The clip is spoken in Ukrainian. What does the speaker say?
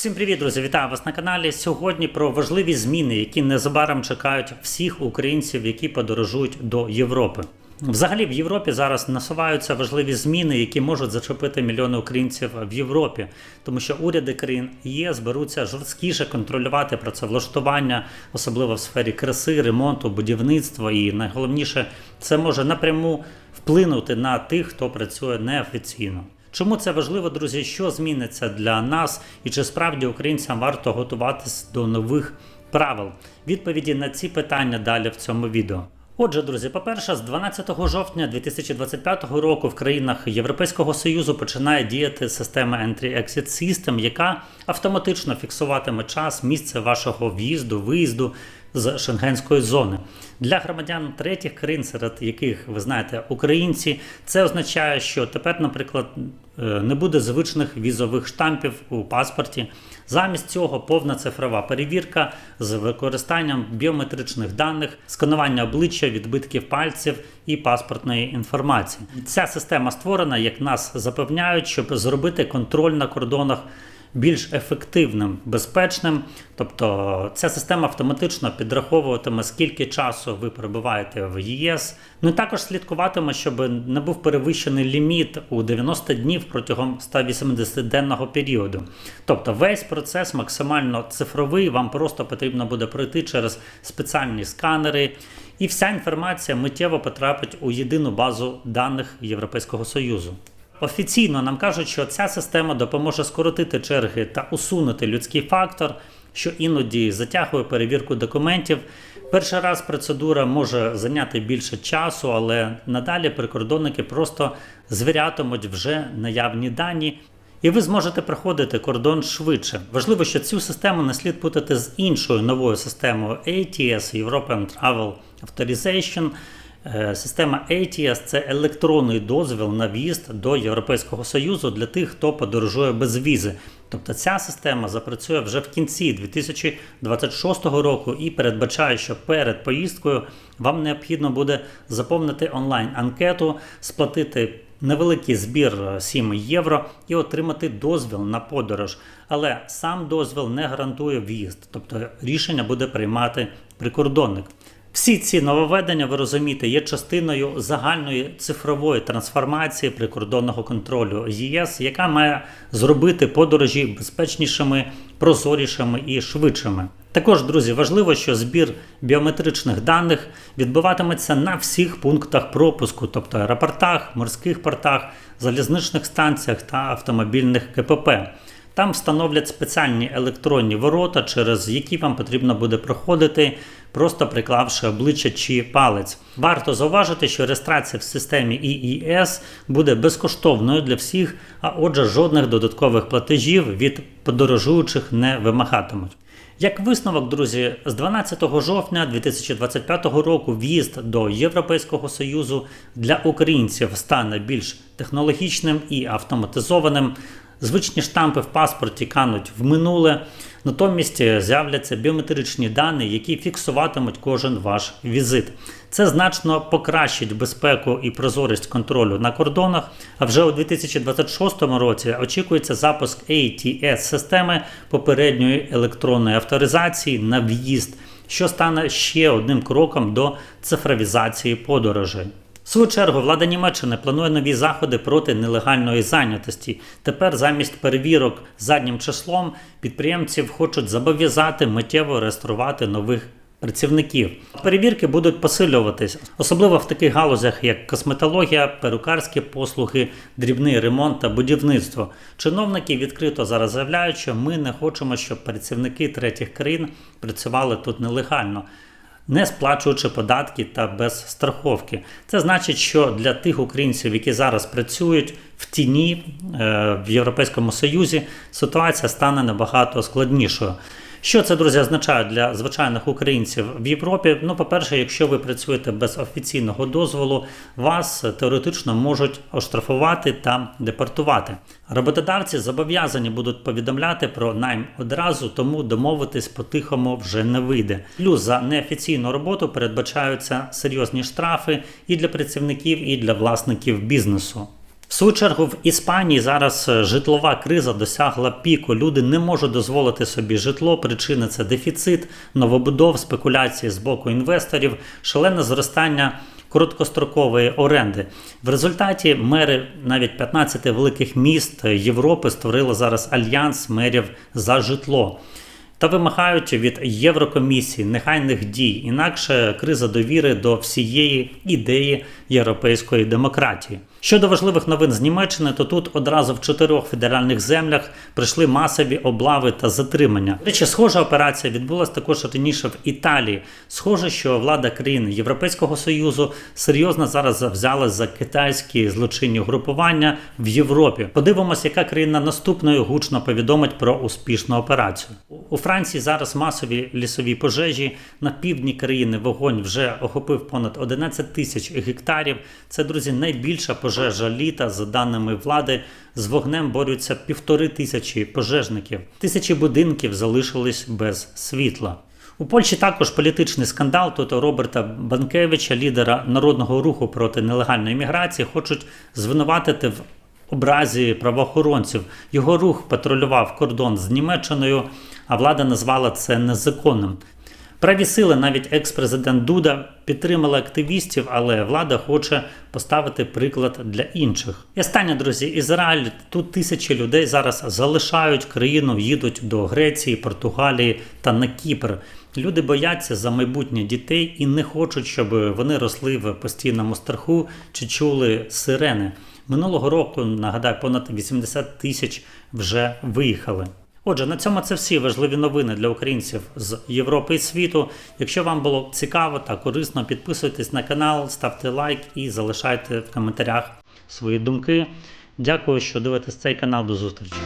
Всім привіт, друзі! Вітаю вас на каналі. Сьогодні про важливі зміни, які незабаром чекають всіх українців, які подорожують до Європи. Взагалі в Європі зараз насуваються важливі зміни, які можуть зачепити мільйони українців в Європі, тому що уряди країн ЄС беруться жорсткіше контролювати працевлаштування, особливо в сфері краси, ремонту, будівництва. І найголовніше, це може напряму вплинути на тих, хто працює неофіційно. Чому це важливо, друзі? Що зміниться для нас, і чи справді українцям варто готуватись до нових правил? Відповіді на ці питання далі в цьому відео. Отже, друзі, по-перше, з 12 жовтня 2025 року в країнах Європейського Союзу починає діяти система Entry-Exit System, яка автоматично фіксуватиме час, місце вашого в'їзду, виїзду з шенгенської зони. Для громадян третіх країн, серед яких ви знаєте українці, це означає, що тепер, наприклад, е, не буде звичних візових штампів у паспорті. Замість цього повна цифрова перевірка з використанням біометричних даних, сканування обличчя, відбитків пальців і паспортної інформації. Ця система створена, як нас запевняють, щоб зробити контроль на кордонах більш ефективним, безпечним. Тобто ця система автоматично підраховуватиме, скільки часу ви перебуваєте в ЄС. Ну і також слідкуватиме, щоб не був перевищений ліміт у 90 днів протягом 180-денного періоду. Тобто весь процес максимально цифровий, вам просто потрібно буде пройти через спеціальні сканери. І вся інформація миттєво потрапить у єдину базу даних Європейського Союзу. Офіційно нам кажуть, що ця система допоможе скоротити черги та усунути людський фактор, що іноді затягує перевірку документів. Перший раз процедура може зайняти більше часу, але надалі прикордонники просто звірятимуть вже наявні дані. І ви зможете проходити кордон швидше. Важливо, що цю систему не слід путати з іншою новою системою ATS European Travel Authorization. Е, Система ATS – це електронний дозвіл на в'їзд до Європейського Союзу для тих, хто подорожує без візи. Тобто ця система запрацює вже в кінці 2026 року і передбачає, що перед поїздкою вам необхідно буде заповнити онлайн-анкету, сплатити невеликий збір 7 євро і отримати дозвіл на подорож. Але сам дозвіл не гарантує в'їзд, тобто рішення буде приймати прикордонник. Всі ці нововведення, ви розумієте, є частиною загальної цифрової трансформації прикордонного контролю ЄС, яка має зробити подорожі безпечнішими, прозорішими і швидшими. Також, друзі, важливо, що збір біометричних даних відбуватиметься на всіх пунктах пропуску, тобто аеропортах, морських портах, залізничних станціях та автомобільних КПП. Там встановлять спеціальні електронні ворота, через які вам потрібно буде проходити, просто приклавши обличчя чи палець. Варто зауважити, що реєстрація в системі ІІС буде безкоштовною для всіх, а отже, жодних додаткових платежів від подорожуючих не вимагатимуть. Як висновок, друзі, з 12 жовтня 2025 року в'їзд до Європейського Союзу для українців стане більш технологічним і автоматизованим. Звичні штампи в паспорті кануть в минуле, натомість з'являться біометричні дані, які фіксуватимуть кожен ваш візит. Це значно покращить безпеку і прозорість контролю на кордонах. А вже у 2026 році очікується запуск ATS системи попередньої електронної авторизації на в'їзд, що стане ще одним кроком до цифровізації подорожей. Свою чергу влада Німеччини планує нові заходи проти нелегальної зайнятості. Тепер замість перевірок заднім числом підприємців хочуть зобов'язати миттєво реєструвати нових працівників. Перевірки будуть посилюватись, особливо в таких галузях, як косметологія, перукарські послуги, дрібний ремонт та будівництво. Чиновники відкрито зараз заявляють, що ми не хочемо, щоб працівники третіх країн працювали тут нелегально не сплачуючи податки та без страховки. Це значить, що для тих українців, які зараз працюють в тіні е, в Європейському Союзі, ситуація стане набагато складнішою. Що це, друзі, означає для звичайних українців в Європі? Ну, по-перше, якщо ви працюєте без офіційного дозволу, вас теоретично можуть оштрафувати та депортувати. Роботодавці зобов'язані будуть повідомляти про найм одразу, тому домовитись по-тихому вже не вийде. Плюс за неофіційну роботу передбачаються серйозні штрафи і для працівників, і для власників бізнесу. В свою чергу в Іспанії зараз е, житлова криза досягла піку. Люди не можуть дозволити собі житло. Причина це дефіцит, новобудов, спекуляції з боку інвесторів, шалене зростання короткострокової оренди. В результаті мери навіть 15 великих міст Європи створили зараз альянс мерів за житло. Та вимагають від Єврокомісії нехайних дій, інакше криза довіри до всієї ідеї європейської демократії. Щодо важливих новин з Німеччини, то тут одразу в чотирьох федеральних землях прийшли масові облави та затримання. До Речі, схожа операція відбулася також раніше в Італії. Схоже, що влада країн Європейського союзу серйозно зараз взялась за китайські злочинні групування в Європі. Подивимося, яка країна наступною гучно повідомить про успішну операцію. У Франції зараз масові лісові пожежі на півдні країни. Вогонь вже охопив понад 11 тисяч гектарів. Це друзі найбільша пожежа літа. За даними влади, з вогнем борються півтори тисячі пожежників. Тисячі будинків залишились без світла. У Польщі також політичний скандал. Тут Роберта Банкевича, лідера народного руху проти нелегальної міграції, хочуть звинуватити в образі правоохоронців. Його рух патрулював кордон з Німеччиною, а влада назвала це незаконним. Праві сили, навіть екс-президент Дуда підтримали активістів, але влада хоче поставити приклад для інших. І останнє, друзі, Ізраїль. Тут тисячі людей зараз залишають країну, їдуть до Греції, Португалії та на Кіпр. Люди бояться за майбутнє дітей і не хочуть, щоб вони росли в постійному страху чи чули сирени. Минулого року, нагадаю, понад 80 тисяч вже виїхали. Отже, на цьому це всі важливі новини для українців з Європи і світу. Якщо вам було цікаво та корисно, підписуйтесь на канал, ставте лайк і залишайте в коментарях свої думки. Дякую, що дивитесь цей канал. До зустрічі.